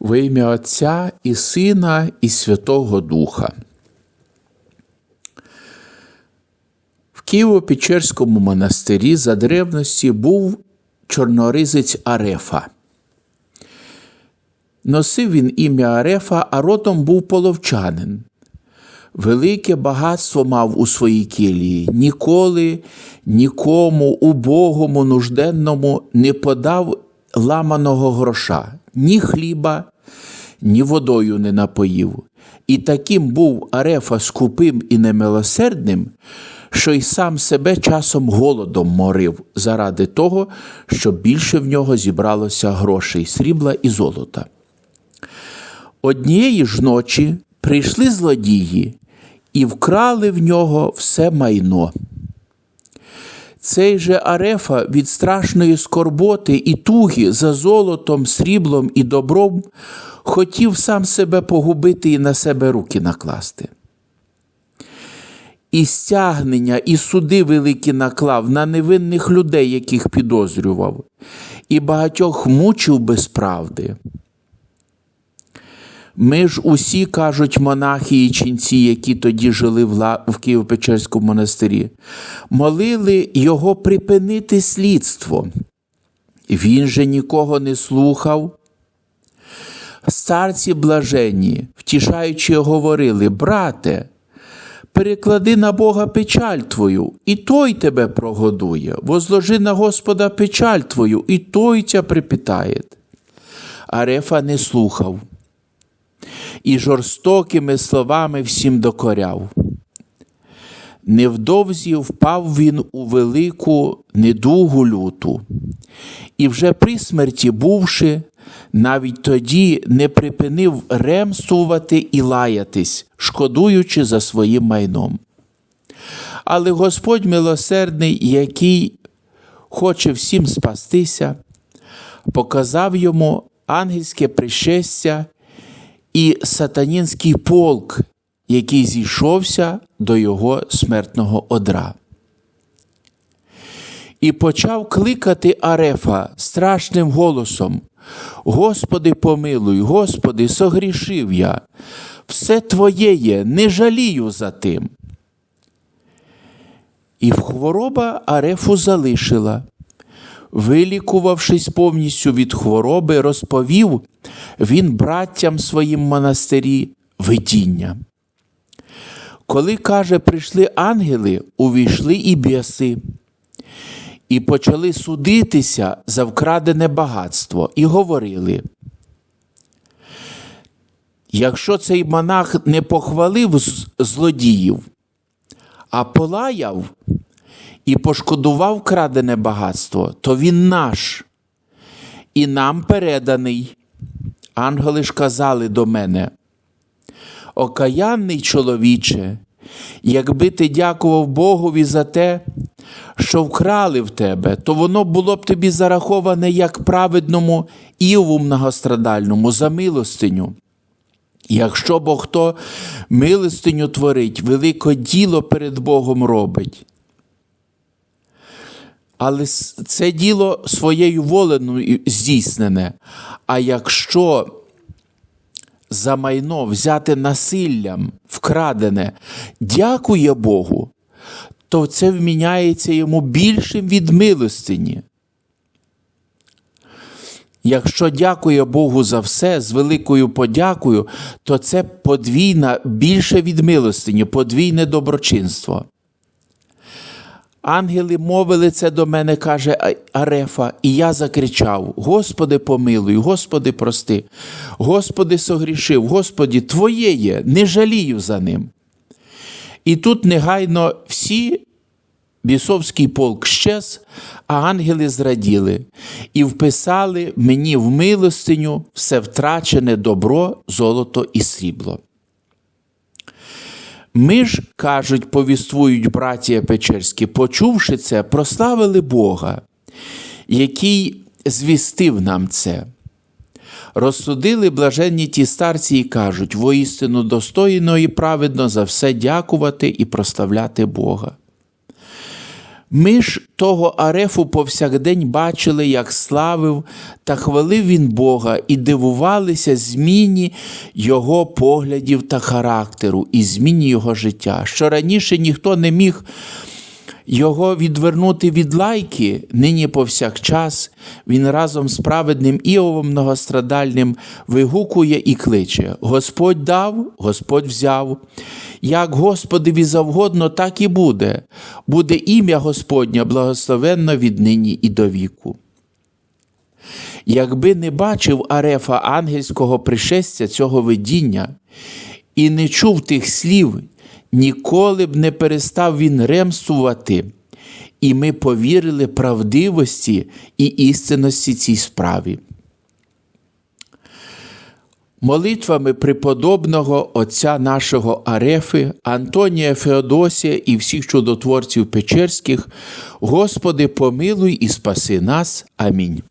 Во ім'я Отця і Сина, і Святого Духа. В Києво-Печерському монастирі за древності був чорноризець Арефа. Носив він ім'я Арефа, а родом був половчанин. Велике багатство мав у своїй кілії, ніколи нікому убогому, нужденному не подав ламаного гроша, ні хліба, ні водою не напоїв. І таким був Арефа скупим і немилосердним, що й сам себе часом голодом морив заради того, щоб більше в нього зібралося грошей, срібла і золота. Однієї ж ночі прийшли злодії і вкрали в нього все майно. Цей же Арефа від страшної скорботи і туги за золотом, сріблом і добром хотів сам себе погубити і на себе руки накласти. І стягнення, і суди великі наклав на невинних людей, яких підозрював, і багатьох мучив без правди. Ми ж усі, кажуть монахи і ченці, які тоді жили в, Києво-Печерському монастирі, молили його припинити слідство. Він же нікого не слухав. Старці блаженні, втішаючи, говорили: Брате, переклади на Бога печаль твою, і той тебе прогодує, возложи на Господа печаль твою, і той тя припитає. Арефа не слухав і жорстокими словами всім докоряв. Невдовзі впав він у велику недугу люту, і вже при смерті бувши, навіть тоді не припинив ремствувати і лаятись, шкодуючи за своїм майном. Але Господь милосердний, який хоче всім спастися, показав йому ангельське пришестя і сатанінський полк, який зійшовся до його смертного одра. І почав кликати Арефа страшним голосом: Господи, помилуй, Господи, согрішив я, все Твоє є, не жалію за тим. І хвороба Арефу залишила. Вилікувавшись повністю від хвороби, розповів він браттям своїм монастирі видіння. Коли, каже, прийшли ангели, увійшли і біси, і почали судитися за вкрадене багатство, і говорили. Якщо цей монах не похвалив злодіїв, а полаяв і пошкодував крадене багатство, то він наш і нам переданий. Ангели ж казали до мене, окаянний чоловіче, якби ти дякував Богові за те, що вкрали в тебе, то воно було б тобі зараховане як праведному Іву многострадальному за милостиню. Якщо бо хто милостиню творить, велике діло перед Богом робить. Але це діло своєю воленою здійснене. А якщо за майно взяти насиллям вкрадене, дякує Богу, то це вміняється йому більшим від милостині. Якщо дякує Богу за все з великою подякою, то це подвійна більше від милостині, подвійне доброчинство. Ангели мовили це до мене, каже Арефа, і я закричав: Господи, помилуй, Господи, прости, Господи, согрішив, Господі, Твоє є, не жалію за ним. І тут негайно всі бісовський полк щез, а ангели зраділи і вписали мені в милостиню все втрачене добро, золото і срібло. Ми ж, кажуть, повіствують братія Печерські, почувши це, прославили Бога, який звістив нам це. Розсудили блаженні ті старці і кажуть, воістину достойно і праведно за все дякувати і прославляти Бога. Ми ж того Арефу повсякдень бачили, як славив та хвалив він Бога і дивувалися зміні його поглядів та характеру і зміні його життя. Що раніше ніхто не міг його відвернути від лайки, нині повсякчас він разом з праведним Іовом многострадальним вигукує і кличе: Господь дав, Господь взяв. Як Господові завгодно, так і буде. Буде ім'я Господнє благословенно віднині і до віку. Якби не бачив Арефа ангельського пришестя цього видіння і не чув тих слів, ніколи б не перестав він ремствувати, і ми повірили правдивості і істинності цій справі. Молитвами преподобного отця нашого Арефи, Антонія Феодосія і всіх чудотворців Печерських, Господи, помилуй і спаси нас. Амінь.